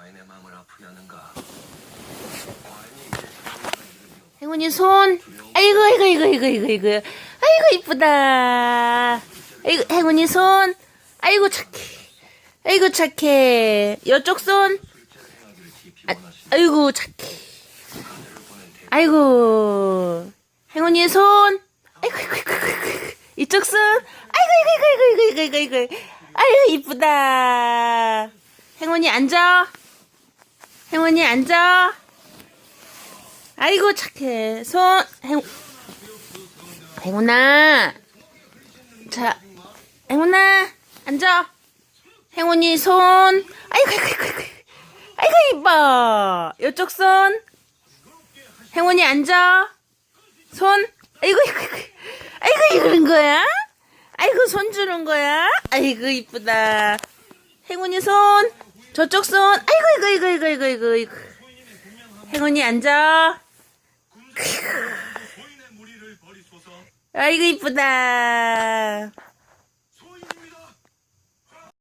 과인의 마음을 아프게 하는가? 행운이 손. 아이고, 아이고, 아이고, 아이고, 아이고, 아이고. 아이고, 이쁘다. 아이고, 행운이 손. 아이고, 착해. 아이고, 착해. 이쪽 손. 아, 아이고, 착해. 아이고, 행운이 손. 아이고, 아이고, 아이고, 아이고. 이쪽 손. 아이고, 아이고, 아이고, 아이고, 아이고, 아이고. 아이고, 이쁘다. 행운이 앉아. 행운이 앉아. 아이고 착해. 손 행, 행운아. 자 행운아 앉아. 행운이 손. 아이고 아이고 아이고 아이고. 아이고 이뻐. 이쪽 손. 행운이 앉아. 손. 아이고 아이고 아이고. 아이고 이러는 거야? 아이고 손 주는 거야? 아이고 이쁘다. 행운이 손 저쪽 손. 아이고 아이고 아이고 아이고 아이고 아이고 행운이 앉아. 아이고 이쁘다